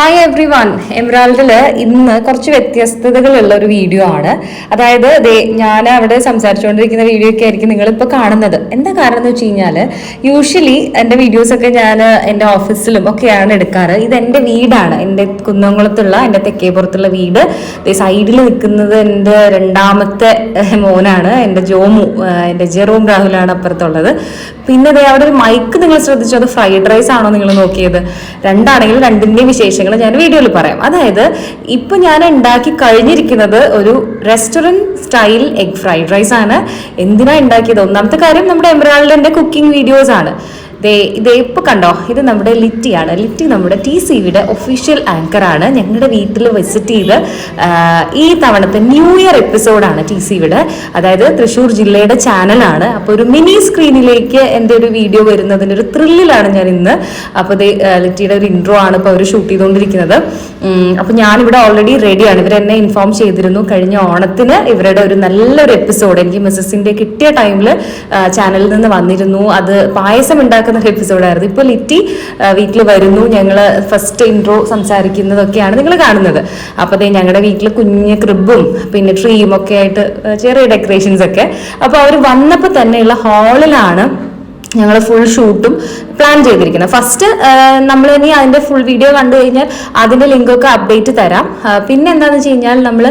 Hi every one എമറാൾഡിൽ ഇന്ന് കുറച്ച് വ്യത്യസ്തതകളുള്ള ഒരു വീഡിയോ ആണ്. അതായത് ഞാൻ അവിടെ സംസാരിച്ചുകൊണ്ടിരിക്കുന്ന വീഡിയോ ഒക്കെ ആയിരിക്കും നിങ്ങളിപ്പോൾ കാണുന്നത്. എന്താ കാരണം എന്ന് വെച്ച് കഴിഞ്ഞാൽ യൂഷ്വലി എന്റെ വീഡിയോസൊക്കെ ഞാൻ എന്റെ ഓഫീസിലും ഒക്കെയാണ് എടുക്കാറ്. ഇത് എന്റെ വീടാണ്. എന്റെ കുന്നംകുളത്തുള്ള എന്റെ തെക്കേപ്പുറത്തുള്ള വീട്. സൈഡിൽ നിൽക്കുന്നത് എന്റെ രണ്ടാമത്തെ മോനാണ്. എന്റെ ജോമു എന്റെ ജെറോം രാഹുലാണ് അപ്പുറത്തുള്ളത്. പിന്നെ അവിടെ ഒരു മൈക്ക് നിങ്ങൾ ശ്രദ്ധിച്ചു? അത് ഫ്രൈഡ് റൈസ് ആണോ നിങ്ങൾ നോക്കിയത്? രണ്ടാണെങ്കിലും രണ്ടിന്റെയും വിശേഷങ്ങൾ ഞാൻ വീഡിയോയിൽ പറയാം. അതായത് ഇപ്പൊ ഞാൻ ഉണ്ടാക്കി കഴിഞ്ഞിരിക്കുന്നത് ഒരു restaurant style egg fried rice ആണ്. എന്തിനാ ഉണ്ടാക്കിയത്? ഒന്നാമത്തെ കാര്യം നമ്മുടെ എമറാൾഡിന്റെ കുക്കിംഗ് വീഡിയോസ് ആണ്. ദേ ഇത് കണ്ടോ ഇത് നമ്മുടെ ലിറ്റിയാണ് ലിറ്റി നമ്മുടെ ടി സി വിയുടെ ഒഫീഷ്യൽ ആങ്കറാണ് ഞങ്ങളുടെ വീട്ടിൽ വിസിറ്റ് ചെയ്ത് ഈ തവണത്തെ ന്യൂ ഇയർ എപ്പിസോഡാണ് ടി സി വിയുടെ. അതായത് തൃശ്ശൂർ ജില്ലയുടെ ചാനലാണ് അപ്പോൾ ഒരു മിനി സ്ക്രീനിലേക്ക് എന്റെ ഒരു വീഡിയോ വരുന്നതിന്റെ ഒരു ത്രില്ലിലാണ് ഞാൻ ഇന്ന്. അപ്പോൾ ലിറ്റിയുടെ ഒരു ഇൻട്രോ ആണ് ഇപ്പോൾ അവർ ഷൂട്ട് ചെയ്തുകൊണ്ടിരിക്കുന്നത് അപ്പോൾ ഞാനിവിടെ ഓൾറെഡി റെഡിയാണ് ഇവരെന്നെ ഇൻഫോം ചെയ്തിരുന്നു കഴിഞ്ഞ ഓണത്തിന് ഇവരുടെ ഒരു നല്ലൊരു എപ്പിസോഡ് എനിക്ക് മിസ്സസിന്റെ കിട്ടിയ ടൈമിൽ ചാനലിൽ നിന്ന് വന്നിരുന്നു. അത് പായസം ഉണ്ടാക്കുന്ന ഒരു എപ്പിസോഡായിരുന്നു. ഇപ്പോൾ ലിറ്റി വീട്ടിൽ വരുന്നു. ഞങ്ങൾ ഫസ്റ്റ് ഇൻട്രോ സംസാരിക്കുന്നതൊക്കെയാണ് നിങ്ങൾ കാണുന്നത്. അപ്പോൾ ദേ ഞങ്ങളുടെ വീട്ടിൽ കുഞ്ഞ് ക്രിബും പിന്നെ ട്രീയും ഒക്കെ ആയിട്ട് ചെറിയ ഡെക്കറേഷൻസ് ഒക്കെ. അപ്പോൾ അവർ വന്നപ്പോൾ തന്നെയുള്ള ഹാളിലാണ് ഞങ്ങൾ ഫുൾ ഷൂട്ടും പ്ലാൻ ചെയ്തിരിക്കുന്നത് ഫസ്റ്റ് നമ്മൾ ഇനി അതിന്റെ ഫുൾ വീഡിയോ കണ്ടു കഴിഞ്ഞാൽ അതിന്റെ ലിങ്കൊക്കെ അപ്ഡേറ്റ് തരാം. പിന്നെ എന്താണെന്ന് വെച്ച് കഴിഞ്ഞാൽ നമ്മൾ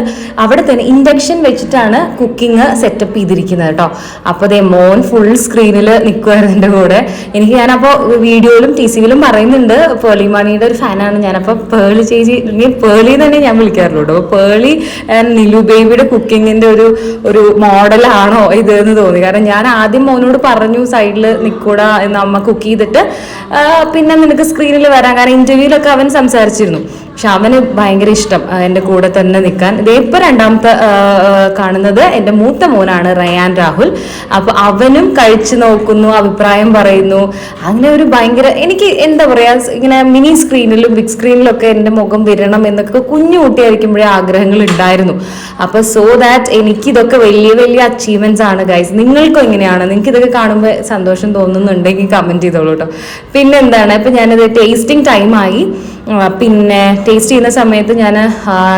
അവിടെ തന്നെ ഇൻഡക്ഷൻ വെച്ചിട്ടാണ് കുക്കിംഗ് സെറ്റപ്പ് ചെയ്തിരിക്കുന്നത് കേട്ടോ അപ്പോൾ ദേ മോൻ ഫുൾ സ്ക്രീനിൽ നിൽക്കുമായിരുന്നു എന്റെ കൂടെ. എനിക്ക് ഞാനപ്പോൾ വീഡിയോയിലും ടി സിയിലും പറയുന്നുണ്ട്. പേളിമണിയുടെ ഒരു ഫാനാണ് ഞാനപ്പോൾ പേളി ചേച്ചി അല്ലെങ്കിൽ പേളി തന്നെ ഞാൻ വിളിക്കാറുള്ളൂ കേട്ടോ പേളി നിലു ബേബിയുടെ കുക്കിങ്ങിന്റെ ഒരു ഒരു മോഡലാണോ ഇത് എന്ന് തോന്നി. കാരണം ഞാൻ ആദ്യം മോനോട് പറഞ്ഞു സൈഡിൽ എന്ന് അമ്മ കുക്ക് ചെയ്തിട്ട് പിന്നെ നിനക്ക് സ്ക്രീനിൽ വരാൻ കാരണം ഇന്റർവ്യൂലൊക്കെ അവൻ സംസാരിച്ചിരുന്നു. പക്ഷെ അവന് ഭയങ്കര ഇഷ്ടം എന്റെ കൂടെ തന്നെ നിൽക്കാൻ ഇതേ ഇപ്പൊ രണ്ടാമത്തെ കാണുന്നത് എന്റെ മൂത്ത മോനാണ് റയാൻ രാഹുൽ. അപ്പോൾ അവനും കഴിച്ചു നോക്കുന്നു അഭിപ്രായം പറയുന്നു. അങ്ങനെ ഒരു ഭയങ്കര എനിക്ക് എന്താ പറയുക ഇങ്ങനെ മിനി സ്ക്രീനിലും ബിഗ് സ്ക്രീനിലും ഒക്കെ എന്റെ മുഖം വരണം എന്നൊക്കെ കുഞ്ഞു കുട്ടിയായിരിക്കുമ്പോഴേ ആഗ്രഹങ്ങൾ ഉണ്ടായിരുന്നു. അപ്പോൾ സോ ദാറ്റ് എനിക്കിതൊക്കെ വലിയ വലിയ അച്ചീവ്മെന്റ്സ് ആണ് ഗൈസ് നിങ്ങൾക്കും എങ്ങനെയാണ് നിങ്ങൾക്ക് ഇതൊക്കെ കാണുമ്പോൾ സന്തോഷം തോന്നുന്നുണ്ടെങ്കിൽ കമന്റ് ചെയ്തോളൂ കേട്ടോ പിന്നെ എന്താണ് ഇപ്പൊ ഞാനത് ടേസ്റ്റിംഗ് ടൈമായി പിന്നെ ടേസ്റ്റ് ചെയ്യുന്ന സമയത്ത് ഞാൻ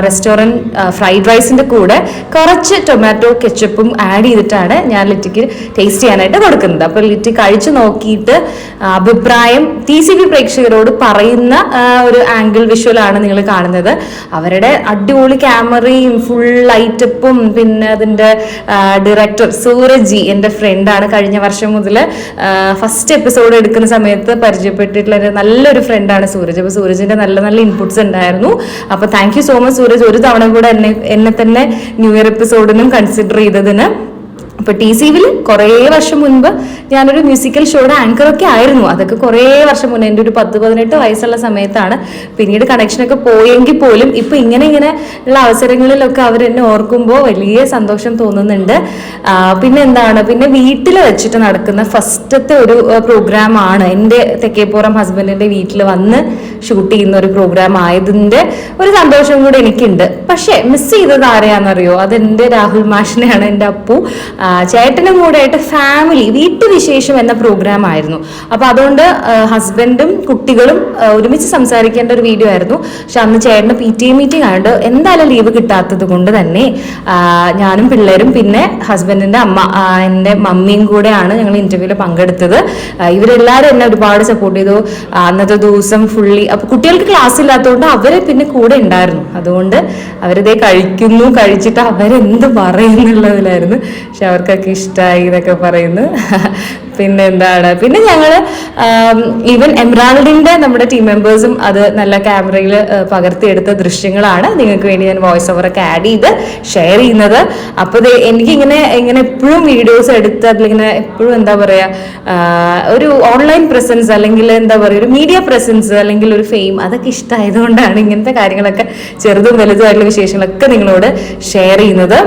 റെസ്റ്റോറന്റ് ഫ്രൈഡ് റൈസിന്റെ കൂടെ കുറച്ച് ടൊമാറ്റോ കെച്ചപ്പും ആഡ് ചെയ്തിട്ടാണ് ഞാൻ ലിറ്റിക്ക് ടേസ്റ്റ് ചെയ്യാനായിട്ട് കൊടുക്കുന്നത്. അപ്പോൾ ലിറ്റി കഴിച്ച് നോക്കിയിട്ട് അഭിപ്രായം ടി സി ബി പ്രേക്ഷകരോട് പറയുന്ന ഒരു ആംഗിൾ വിഷ്വലാണ് നിങ്ങൾ കാണുന്നത്. അവരുടെ അടിപൊളി ക്യാമറയും ഫുൾ ലൈറ്റപ്പും പിന്നെ അതിന്റെ ഡയറക്ടർ സൂരജി എന്റെ ഫ്രണ്ടാണ് കഴിഞ്ഞ വർഷം മുതൽ ഫസ്റ്റ് എപ്പിസോഡ് എടുക്കുന്ന സമയത്ത് പരിചയപ്പെട്ടിട്ടുള്ള നല്ലൊരു ഫ്രണ്ടാണ് സൂരജ്. അപ്പോൾ സൂരജിന്റെ നല്ല നല്ല ഇൻപുട്സ് ഉണ്ടായിരുന്നു. അപ്പോൾ thank you so much Suraj. ഒരു തവണ കൂടെ എന്നെ എന്നെ തന്നെ ന്യൂ ഇയർ എപ്പിസോഡിനും കൺസിഡർ ചെയ്തതിന്. അപ്പോൾ ടി സി വിൽ കുറേ വർഷം മുൻപ് ഞാനൊരു മ്യൂസിക്കൽ ഷോയുടെ ആങ്കറൊക്കെ ആയിരുന്നു. അതൊക്കെ കുറേ വർഷം മുന്നേ എന്റെ ഒരു പത്ത് പതിനെട്ട് വയസ്സുള്ള സമയത്താണ് പിന്നീട് കണക്ഷനൊക്കെ പോയെങ്കിൽ പോലും ഇപ്പം ഇങ്ങനെ ഇങ്ങനെ ഉള്ള അവസരങ്ങളിലൊക്കെ അവർ എന്നെ ഓർക്കുമ്പോൾ വലിയ സന്തോഷം തോന്നുന്നുണ്ട്. പിന്നെ എന്താണ്? പിന്നെ വീട്ടിൽ വെച്ചിട്ട് നടക്കുന്ന ഫസ്റ്റത്തെ ഒരു പ്രോഗ്രാം ആണ്. എന്റെ തെക്കേപ്പുറം ഹസ്ബൻഡിന്റെ വീട്ടിൽ വന്ന് ഷൂട്ട് ചെയ്യുന്ന ഒരു പ്രോഗ്രാം ആയതിന്റെ ഒരു സന്തോഷം കൂടെ എനിക്കുണ്ട്. പക്ഷേ മിസ് ചെയ്തത് ആരെയാണെന്നറിയോ? അതെന്റെ രാഹുൽ മാഷിനെയാണ് എന്റെ അപ്പു. ചേട്ടനും കൂടെ ആയിട്ട് ഫാമിലി വീട്ടുവിശേഷം എന്ന പ്രോഗ്രാം ആയിരുന്നു. അപ്പോൾ അതുകൊണ്ട് ഹസ്ബൻഡും കുട്ടികളും ഒരുമിച്ച് സംസാരിക്കേണ്ട ഒരു വീഡിയോ ആയിരുന്നു. പക്ഷെ അന്ന് ചേട്ടന് പി ടി എ മീറ്റിംഗ് ആയതുകൊണ്ട് എന്തായാലും ലീവ് കിട്ടാത്തത് കൊണ്ട് തന്നെ ഞാനും പിള്ളേരും പിന്നെ ഹസ്ബൻഡിന്റെ അമ്മ എന്റെ മമ്മിയും കൂടെയാണ് ഞങ്ങൾ ഇന്റർവ്യൂവിൽ പങ്കെടുത്തത്. ഇവരെല്ലാവരും എന്നെ ഒരുപാട് സപ്പോർട്ട് ചെയ്തു. അന്നത്തെ ദിവസം ഫുള്ളി അപ്പൊ കുട്ടികൾക്ക് ക്ലാസ് ഇല്ലാത്തതുകൊണ്ട് അവരെ പിന്നെ കൂടെ ഉണ്ടായിരുന്നു. അതുകൊണ്ട് അവരിതേ കഴിക്കുന്നു കഴിച്ചിട്ട് അവരെന്ത് പറയുന്നുള്ളതിലായിരുന്നു. പക്ഷെ അവർക്കൊക്കെ ഇഷ്ടമായി എന്നൊക്കെ പറയുന്നു. പിന്നെ എന്താണ് പിന്നെ ഞങ്ങൾ ഈവൻ എംറാൾഡിന്റെ നമ്മുടെ ടീം മെമ്പേഴ്സും അത് നല്ല ക്യാമറയിൽ പകർത്തിയെടുത്ത ദൃശ്യങ്ങളാണ്. നിങ്ങൾക്ക് വേണ്ടി ഞാൻ വോയിസ് ഓവറൊക്കെ ആഡ് ചെയ്ത് ഷെയർ ചെയ്യുന്നത്. അപ്പോൾ എനിക്ക് ഇങ്ങനെ ഇങ്ങനെ എപ്പോഴും വീഡിയോസ് എടുത്ത് അതിലിങ്ങനെ എപ്പോഴും എന്താ പറയുക ഒരു ഓൺലൈൻ പ്രസൻസ് അല്ലെങ്കിൽ എന്താ പറയുക ഒരു മീഡിയ പ്രസൻസ് അല്ലെങ്കിൽ ഒരു ഫെയിം അതൊക്കെ ഇഷ്ടമായതുകൊണ്ടാണ് ഇങ്ങനത്തെ കാര്യങ്ങളൊക്കെ ചെറുതും വലുതുമായിട്ടുള്ള വിശേഷങ്ങളൊക്കെ നിങ്ങളോട് ഷെയർ ചെയ്യുന്നത്.